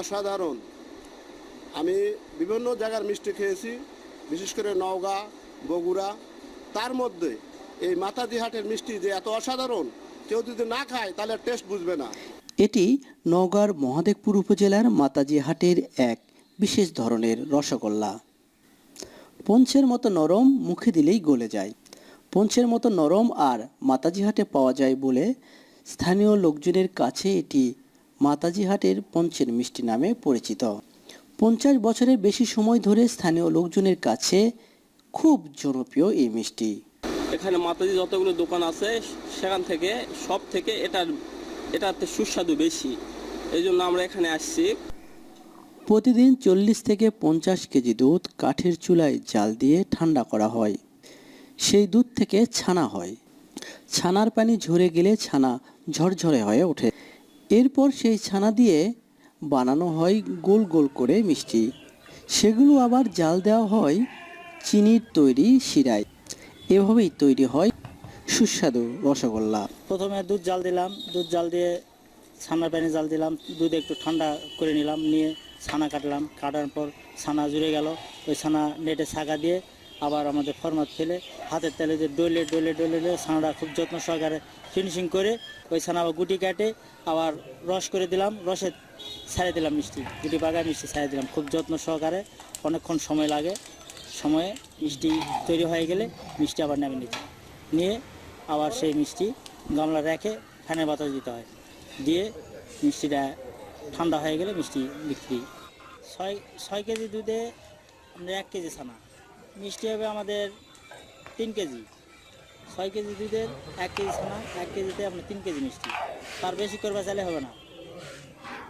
অসাধারণ। আমি বিভিন্ন জায়গার মিষ্টি খেয়েছি, বিশেষ করে নওগাঁ, বগুড়া। তার মধ্যে এই মাতাজি হাটের মিষ্টি যে এত অসাধারণ, কেউ যদি না খায় তাহলে টেস্ট বুঝবে না। এটি নওগাঁর মহাদেবপুর উপজেলার মাতাজি হাটের এক বিশেষ ধরনের রসগোল্লা। পঞ্চের মতো নরম মুখে দিলেই গলে যায়। পঞ্চের মতো নরম আর মাতাজি হাটে পাওয়া যায় বলে স্থানীয় লোকজনের কাছে এটি মাতাজি হাটের পঞ্চের মিষ্টি নামে পরিচিত। পঞ্চাশ বছরের বেশি সময় ধরে স্থানীয় লোকজনের কাছে খুব জনপ্রিয় এই মিষ্টি। এখানে মাতাজি যতগুলো দোকান আছে সেখান থেকে সব থেকে এটার এটাতে সুস্বাদু বেশি। এই জন্য আমরা এখানে আসছি। প্রতিদিন চল্লিশ থেকে পঞ্চাশ কেজি দুধ কাঠের চুলায় জাল দিয়ে ঠান্ডা করা হয়। সেই দুধ থেকে ছানা হয়। ছানার পানি ঝরে গেলে ছানা ঝরঝরে হয়ে ওঠে। এরপর সেই ছানা দিয়ে বানানো হয় গোল গোল করে মিষ্টি। সেগুলো আবার জাল দেওয়া হয় চিনির তৈরি শিরায়। এভাবেই তৈরি হয় সুস্বাদু রসগোল্লা। প্রথমে দুধ জাল দিলাম, দুধ জাল দিয়ে ছানার পানি জাল দিলাম, দুধ একটু ঠান্ডা করে নিলাম, নিয়ে ছানা কাটলাম। কাটার পর ছানা জুড়ে গেল, ওই ছানা নেটে ছাগা দিয়ে আবার আমাদের ফরমাত ফেলে হাতের তেলে দিয়ে ডলে ডলে ডলে ডলে ছানাটা খুব যত্ন সহকারে ফিনিশিং করে ওই ছানা আবার গুটি কাটে, আবার রস করে দিলাম, রসে ছাড়ে দিলাম মিষ্টি, গুটি বাগায় মিষ্টি ছাড়ে দিলাম, খুব যত্ন সহকারে অনেকক্ষণ সময় লাগে, সময়ে মিষ্টি তৈরি হয়ে গেলে মিষ্টি আবার নামে নিতে। নিয়ে আবার সেই মিষ্টি গামলা রেখে ফ্যানের বাতাস দিতে হয়, দিয়ে মিষ্টিটা ঠান্ডা হয়ে গেলে মিষ্টি বিক্রি। ছয় ছয় কেজি দুধে আমাদের এক কেজি ছানা। মিষ্টি হবে আমাদের তিন কেজি। ছয় কেজি দুধের, এক কেজি ছানা, এক কেজিতে আপনার তিন কেজি মিষ্টি। তার বেশি করবে চাইলে হবে না।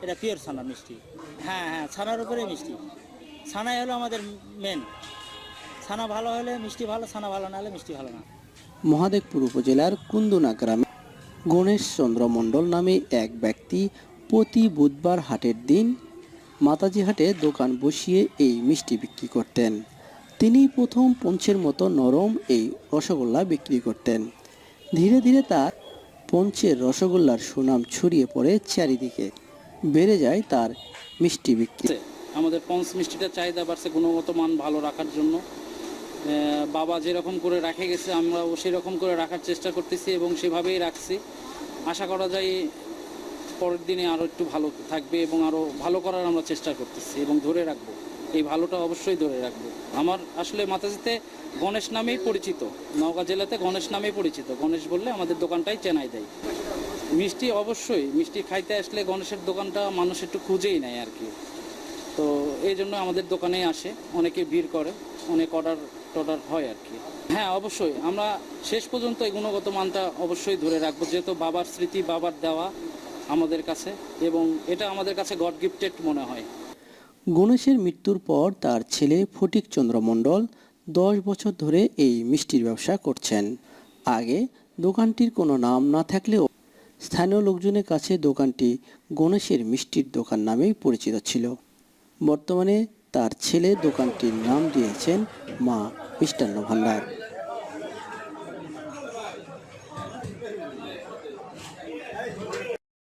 এটা পিওর ছানা মিষ্টি। হ্যাঁ হ্যাঁ ছানার উপরে মিষ্টি। ছানাই হলো আমাদের মেন ছানা ভালো হলে মিষ্টি ভালো, ছানা ভালো না হলে মিষ্টি ভালো না। মহাদেবপুর উপজেলার কুন্দুনা গ্রামে গণেশ চন্দ্র মণ্ডল নামে এক ব্যক্তি প্রতি বুধবার হাটের দিন মাতাজি হাটে দোকান বসিয়ে এই মিষ্টি বিক্রি করতেন। তিনি প্রথম পঞ্চের মতো নরম এই রসগোল্লা বিক্রি করতেন। ধীরে ধীরে তার পঞ্চের রসগোল্লার সুনাম ছড়িয়ে পড়ে চারিদিকে। বেড়ে যায় তার মিষ্টি বিক্রি। আমাদের পঞ্চ মিষ্টিটার চাহিদা বাড়ছে গুণগত মান ভালো রাখার জন্য। বাবা যেরকম করে রেখে গেছে, আমরাও সেরকম করে রাখার চেষ্টা করতেছি এবং সেভাবেই রাখছি। আশা করা যায় পরের দিনে আরও একটু ভালো থাকবে এবং আরও ভালো করার আমরা চেষ্টা করতেছি এবং ধরে রাখব। এই ভালোটা অবশ্যই ধরে রাখব। আমার আসলে মাতাজিতে গণেশ নামেই পরিচিত। নওগাঁ জেলাতে গণেশ নামেই পরিচিত। গণেশ বললে আমাদের দোকানটাই চেনাই দেয়। মিষ্টি অবশ্যই, মিষ্টি খাইতে আসলে গণেশের দোকানটা মানুষ একটু খুঁজেই নেয় আর কি। তো এই জন্য আমাদের দোকানে আসে, অনেকে ভিড় করে, অনেক অর্ডার টর্ডার হয় আর কি। হ্যাঁ অবশ্যই, আমরা শেষ পর্যন্ত এই গুণগত মানটা অবশ্যই ধরে রাখব, যেহেতু বাবার স্মৃতি, বাবার দেওয়া আমাদের কাছে এবং এটা আমাদের কাছে গড গিফটেড মনে হয়। গণেশের মৃত্যুর পর তার ছেলে ফটিক চন্দ্র মণ্ডল দশ বছর ধরে এই মিষ্টির ব্যবসা করছেন। আগে দোকানটির কোনো নাম না থাকলেও স্থানীয় লোকজনের কাছে দোকানটি গণেশের মিষ্টির দোকান নামেই পরিচিত ছিল। বর্তমানে তার ছেলে দোকানটির নাম দিয়েছেন মা মিষ্টান্ন ভাণ্ডার